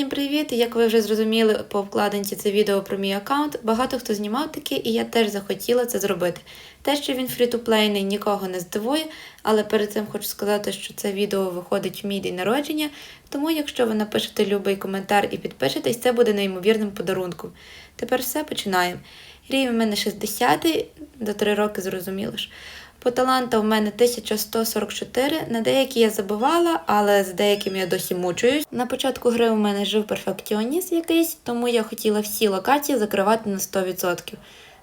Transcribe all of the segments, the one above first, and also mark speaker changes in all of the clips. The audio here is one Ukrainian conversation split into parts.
Speaker 1: Всім привіт! Як ви вже зрозуміли по вкладинці це відео про мій аккаунт, багато хто знімав таке, і я теж захотіла це зробити. Те, що він фрі-ту-плейний, нікого не здивує, але перед цим хочу сказати, що це відео виходить в мій день народження, тому якщо ви напишете любий коментар і підпишетесь, це буде неймовірним подарунком. Тепер все починаємо. Рівень в мене 60 до 3 роки зрозуміло ж. По талантам в мене 1144, на деякі я забувала, але з деякими я досі мучуюсь. На початку гри у мене жив перфекціоніст якийсь, тому я хотіла всі локації закривати на 100%.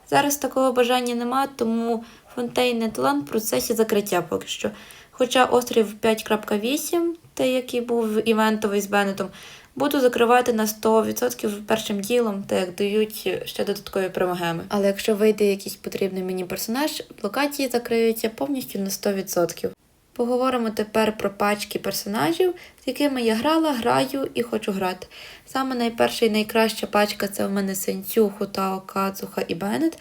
Speaker 1: Зараз такого бажання нема, тому фонтейний талант в процесі закриття поки що. Хоча острів 5.8, той, який був івентовий з Беннетом, буду закривати на 100% першим ділом, так як дають ще додаткові перемогеми. Але якщо вийде якийсь потрібний мені персонаж, локації закриються повністю на 100%. Поговоримо тепер про пачки персонажів, з якими я грала, граю і хочу грати. Саме найперша і найкраща пачка це в мене Сенцю, Хутао, Кацуха і Беннет.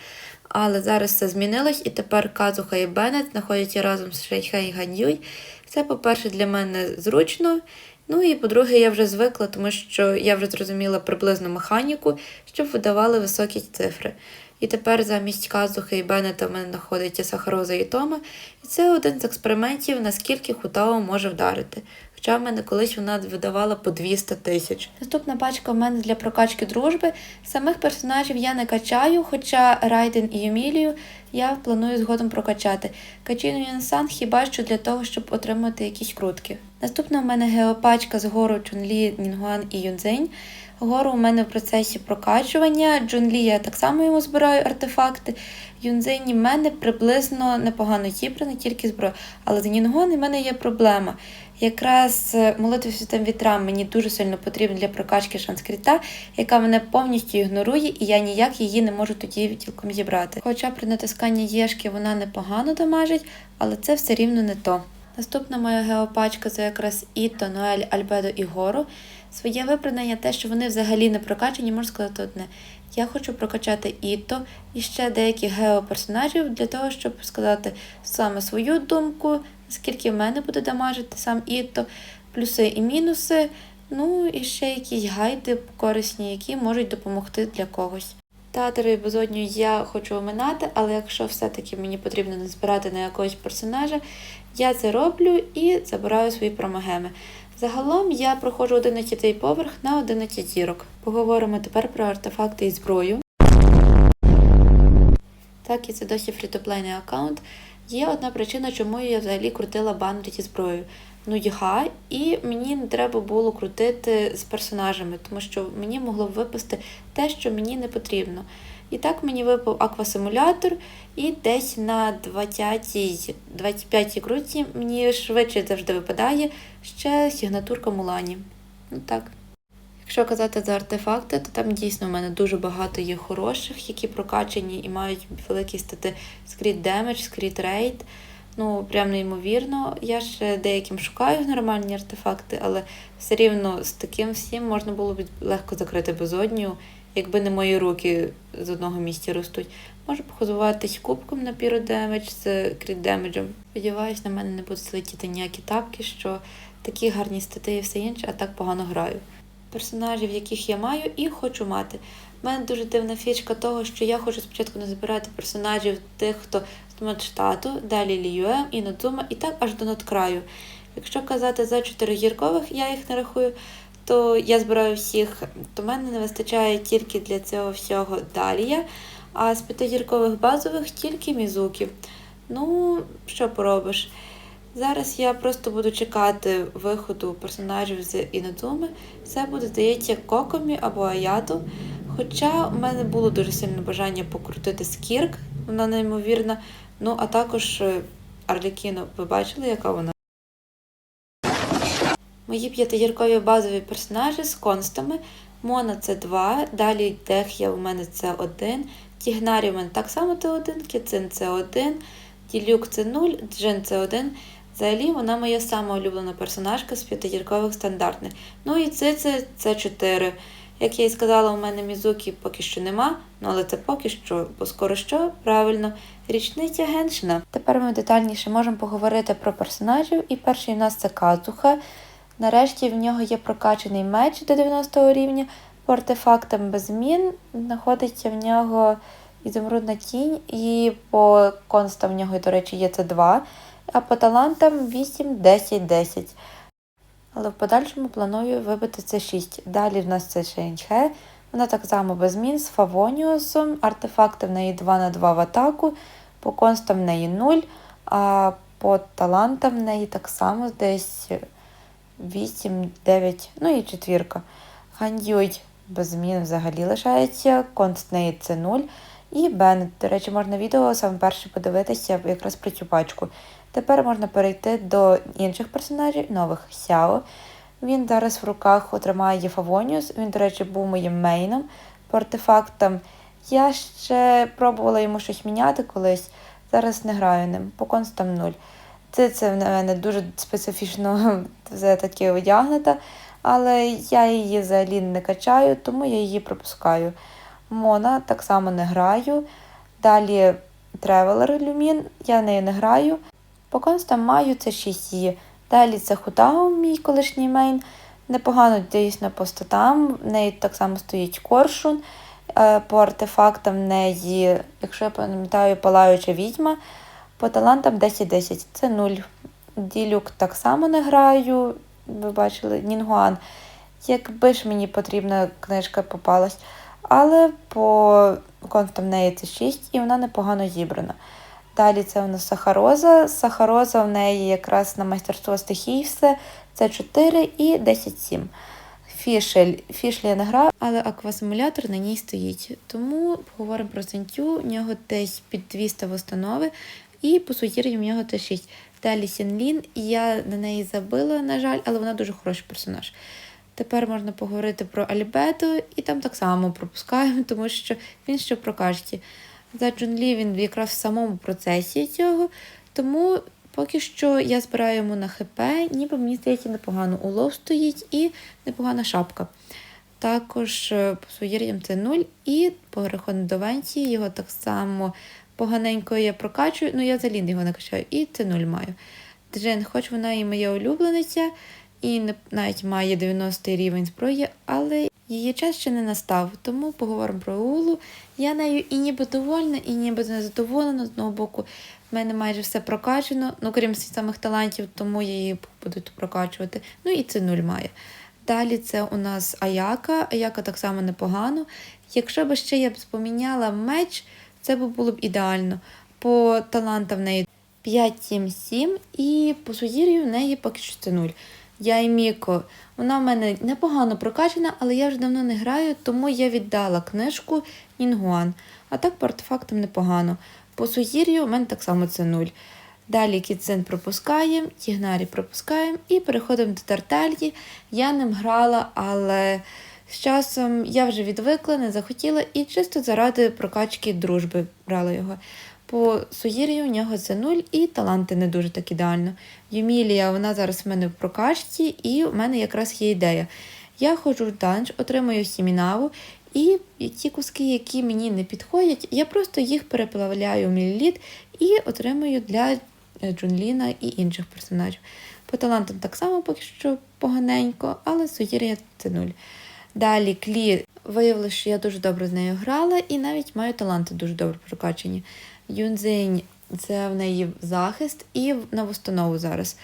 Speaker 1: Але зараз все змінилось, і тепер Казуха і Беннет знаходяться разом з Шейхей і Ганьюй. Це, по-перше, для мене зручно. Ну і по-друге, я вже звикла, тому що я вже зрозуміла приблизну механіку, щоб видавали високі цифри. І тепер замість Казухи і Беннета в мене знаходиться Сахароза і Тома. І це один з експериментів, наскільки Хутао може вдарити. Хоча в мене колись вона видавала по 200 тисяч. Наступна пачка в мене для прокачки дружби. Самих персонажів я не качаю, хоча Райден і Емілію я планую згодом прокачати. Качину Янсан хіба що для того, щоб отримати якісь крутки. Наступна в мене геопачка з гору Чунлі, Нінгуан і Юнзень. Гору у мене в процесі прокачування. Джунлі я так само йому збираю артефакти. Юнзені в мене приблизно непогано зібрано, тільки зброя. Але з Нінгуан в мене є проблема. Якраз е, молитва святим вітрам мені дуже сильно потрібна для прокачки шанскріта, яка мене повністю ігнорує, і я ніяк її не можу тоді цілком зібрати. Хоча при натисканні єшки вона непогано дамажить, але це все рівно не то. Наступна моя геопачка це якраз Іто, Ноель, Альбедо і Гору. Своє виправдання те, що вони взагалі не прокачані, можу сказати одне. Я хочу прокачати Іто і ще деяких геоперсонажів для того, щоб сказати саме свою думку, скільки в мене буде дамажити сам Іто, плюси і мінуси, ну і ще якісь гайди корисні, які можуть допомогти для когось. Татери безодню я хочу оминати, але якщо все-таки мені потрібно не збирати на якогось персонажа, я це роблю і забираю свої промагеми. Загалом я проходжу 11 поверх на 11 зірок. Поговоримо тепер про артефакти і зброю. Так, і це досі фрітоплейний аккаунт. Є одна причина, чому я взагалі крутила банер зі зброєю. Ну, яга, і мені не треба було крутити з персонажами, тому що мені могло б випасти те, що мені не потрібно. І так мені випав аквасимулятор, і десь на 20-й, 25-й круті мені швидше завжди випадає ще сигнатурка Мулані. Ну так. Якщо казати за артефакти, то там дійсно в мене дуже багато є хороших, які прокачані і мають великі стати скріт демедж, скріт рейд. Ну, прям неймовірно. Я ще деяким шукаю нормальні артефакти, але все рівно з таким всім можна було б легко закрити безодню, якби не мої руки з одного місця ростуть. Можу похозуватись кубком на піродемедж з кріт демеджем. Сподіваюсь, на мене не будуть летіти ніякі тапки, що такі гарні стати і все інше, а так погано граю. Персонажів, яких я маю, і хочу мати. У мене дуже дивна фішка того, що я хочу спочатку не збирати персонажів тих, хто з Мадштату, далі Ліюем і Надзума, і так аж до надкраю. Якщо казати за чотиригіркових, я їх не рахую, то я збираю всіх, то мене не вистачає тільки для цього всього Далія, а з п'ятигіркових базових тільки Мізуки. Ну, що поробиш? Зараз я просто буду чекати виходу персонажів з Інадзуми. Це буде, здається, Кокомі або Аяту. Хоча у мене було дуже сильне бажання покрутити Скірк, вона неймовірна. Ну, а також е, Арлікіно, ви бачили, яка вона? Мої п'ятияркові базові персонажі з констами. Мона це 2, далі Тех'я у мене це 1, Тігнарі у мене так само це 1, Кіцин це 1, Ділюк це 0, Джин це 1. Взагалі вона моя сама улюблена персонажка з п'ятияркових стандартних. Ну і Цици це 4. Як я і сказала, у мене Мізукі поки що нема, ну але це поки що, бо скоро що, правильно, річниця Геншина. Тепер ми детальніше можемо поговорити про персонажів. І перший у нас це Казуха. Нарешті в нього є прокачаний меч до 90 рівня. По артефактам без змін знаходиться в нього ізумрудна тінь, і по констам в нього, до речі, є це 2, а по талантам 8, 10, 10. Але в подальшому планую вибити це 6. Далі в нас це Шенчхе. Вона так само без змін з Фавоніусом. Артефакти в неї 2 на 2 в атаку, по констам в неї 0, а по талантам в неї так само десь 8, 9, ну і четвірка. Гандюй без змін взагалі лишається, конст в неї це 0. І Беннет. До речі, можна відео саме перше подивитися якраз про цю пачку. Тепер можна перейти до інших персонажів, нових Сяо. Він зараз в руках отримає Фавоніус. Він, до речі, був моїм мейном по артефактам. Я ще пробувала йому щось міняти колись. Зараз не граю ним, по констам 0. Це, це в мене дуже специфічно все таки одягнута, але я її взагалі не качаю, тому я її пропускаю. Мона так само не граю. Далі Traveler Люмін, я нею не граю. По констам маю це 6 її. Далі це Хутао, мій колишній мейн. Непогано дійсно по статам. В неї так само стоїть коршун. Е, По артефактам в неї, якщо я пам'ятаю, палаюча відьма. По талантам 10-10. Це 0. Ділюк так само не граю. Ви бачили, Нінгуан. Якби ж мені потрібна книжка попалась. Але по констам неї це 6 і вона непогано зібрана. Далі це у нас сахароза. Сахароза в неї якраз на майстерство стихій все. Це 4 і 10-7. Фішель. Фішель я не граю, але аквасимулятор на ній стоїть. Тому поговоримо про Сентю. У нього десь під 200 установи, і по сутір'ю в нього теж 6. Далі Сінлін. Я на неї забила, на жаль, але вона дуже хороший персонаж. Тепер можна поговорити про Альбету, і там так само пропускаємо, тому що він ще прокачці. За Джунлі він якраз в самому процесі цього, тому поки що я збираю йому на ХП, ніби мені здається, непогано улов стоїть і непогана шапка. Також е, по своєр'ям це 0 і по переходу до Венції його так само поганенько я прокачую, ну я взагалі його не качаю, і це 0 маю. Джин, хоч вона і моя улюблениця, і навіть має 90 рівень зброї, але її час ще не настав, тому поговоримо про Улу. Я нею і ніби довольна, і ніби не задоволена. З одного боку, в мене майже все прокачано, ну крім самих талантів, тому я її буду прокачувати. Ну і це нуль має. Далі це у нас Аяка. Аяка так само непогано. Якщо б ще я б поміняла меч, це б було б ідеально. По талантам в неї 5, 7, 7, і по сузір'ю в неї поки що це 0. Я і Міко. Вона в мене непогано прокачана, але я вже давно не граю, тому я віддала книжку Нінгуан. А так по артефактам непогано. По сузір'ю в мене так само це 0. Далі Кіцин пропускаємо, Тігнарі пропускаємо і переходимо до Тартальї. Я ним грала, але з часом я вже відвикла, не захотіла і чисто заради прокачки дружби брала його. По Суїрію у нього це 0 і таланти не дуже так ідеально. Юмілія, вона зараз в мене в прокачці, і в мене якраз є ідея. Я ходжу в данж, отримую сімінаву, і ті куски, які мені не підходять, я просто їх переплавляю в міліліт і отримую для е, Джунліна і інших персонажів. По талантам так само поки що поганенько, але Суїрія це 0. Далі Клі виявилося, що я дуже добре з нею грала і навіть маю таланти дуже добре прокачані. Юнзинь це в неї захист і на установу зараз.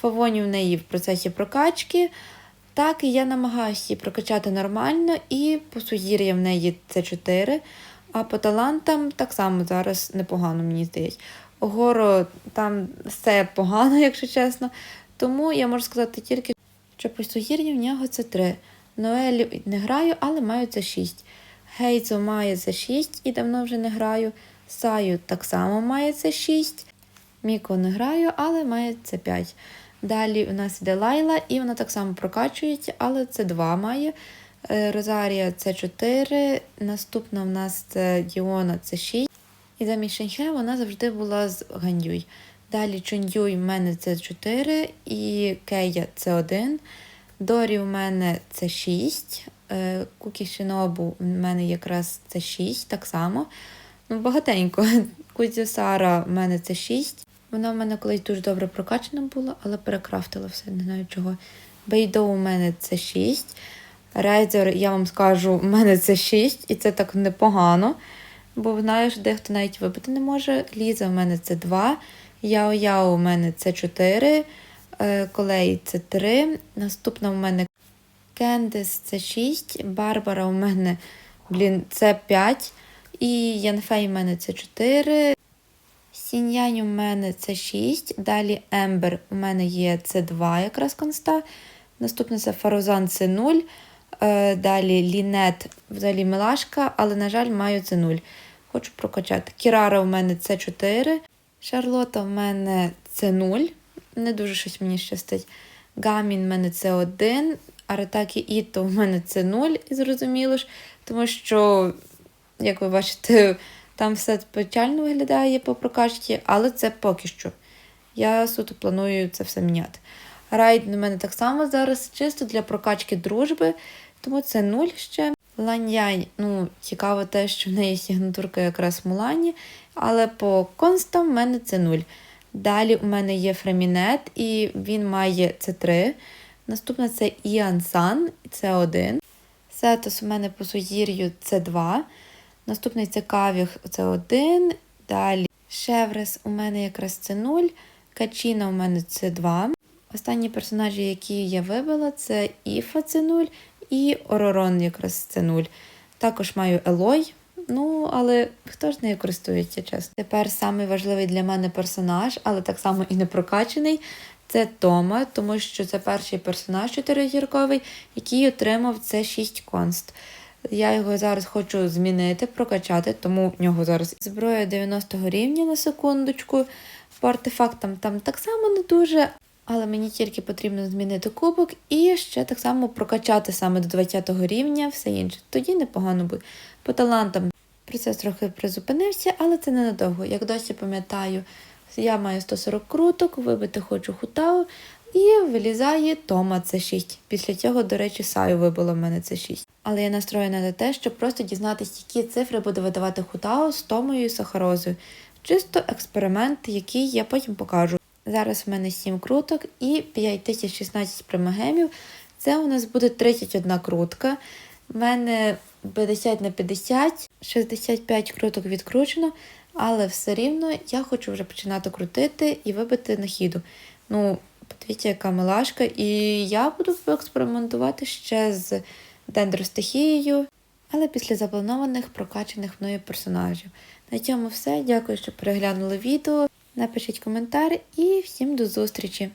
Speaker 1: Фавоні в неї в процесі прокачки. Так, і я намагаюся її прокачати нормально, і по суїр'я в неї це 4, а по талантам так само зараз непогано, мені здається. Горо там все погано, якщо чесно. Тому я можу сказати тільки, що по суїр'ї в нього це 3. Ноелі не граю, але маю це 6. Гейзо має це 6 і давно вже не граю. Саю так само має це 6. Міко не граю, але має це 5. Далі у нас іде Лайла, і вона так само прокачується, але це 2 має. Е, Розарія це 4. Наступна в нас це Діона це 6. І замість Шенхе вона завжди була з Гандюй. Далі Чундюй в мене це 4, і Кея це 1. Дорі в мене це 6. Е, Кукі Шинобу в мене якраз це 6, так само. Ну, багатенько. Кудзюсара в мене це 6. Вона в мене колись дуже добре прокачана була, але перекрафтила все, не знаю чого. Бейдо у мене це 6. Рейзер, я вам скажу, у мене це 6, і це так непогано. Бо знаєш, дехто навіть вибити не може. Ліза у мене це 2. Яо Яо у мене це 4. Е, Колей це 3. Наступна у мене Кендис це 6. Барбара у мене, блін, це 5. І Янфей у мене це 4. Сіньянь у мене це 6. Далі Ембер у мене є це 2 якраз конста. Наступне це Фарозан це 0. Е, Далі Лінет, взагалі милашка, але, на жаль, маю це 0. Хочу прокачати. Кірара у мене це 4. Шарлота в мене це 0. Не дуже щось мені щастить. Гамін в мене це 1. Аратакі Іто в мене це 0, і зрозуміло ж, тому що, як ви бачите, там все печально виглядає по прокачці, але це поки що. Я суто планую це все міняти. Райд на мене так само зараз чисто для прокачки дружби, тому це 0 ще. Ланьянь, ну, цікаво те, що в неї сигнатурка якраз в Мулані, але по констам в мене це 0. Далі у мене є Фремінет, і він має це 3. Наступна це Іан Сан, це 1. Сетос у мене по сузір'ю це 2. Наступний це Кавіх, це 1. Далі Шеврес у мене якраз це 0. Качіна у мене це 2. Останні персонажі, які я вибила, це Іфа це 0 і Оророн якраз це 0. Також маю Елой. Ну, але хто ж нею користується, чесно. Тепер самий важливий для мене персонаж, але так само і не прокачаний, це Тома, тому що це перший персонаж чотиризірковий, який отримав це 6 конст. Я його зараз хочу змінити, прокачати, тому в нього зараз зброя 90 рівня на секундочку. По артефактам там так само не дуже, але мені тільки потрібно змінити кубок і ще так само прокачати саме до 20 рівня, все інше. Тоді непогано буде. По талантам процес трохи призупинився, але це ненадовго. Як досі пам'ятаю, я маю 140 круток, вибити хочу хутау, і вилізає Тома це 6. Після цього, до речі, Саю вибило в мене це 6. Але я настроєна на те, щоб просто дізнатися, які цифри буде видавати хутау з Томою і Сахарозою. Чисто експеримент, який я потім покажу. Зараз в мене 7 круток і 5016 примагемів. Це у нас буде 31 крутка. В мене 50 на 50, 65 круток відкручено, але все рівно я хочу вже починати крутити і вибити на хіду. Ну, подивіться, яка милашка. І я буду експериментувати ще з дендростихією, але після запланованих прокачаних мною персонажів. На цьому все. Дякую, що переглянули відео. Напишіть коментар і всім до зустрічі!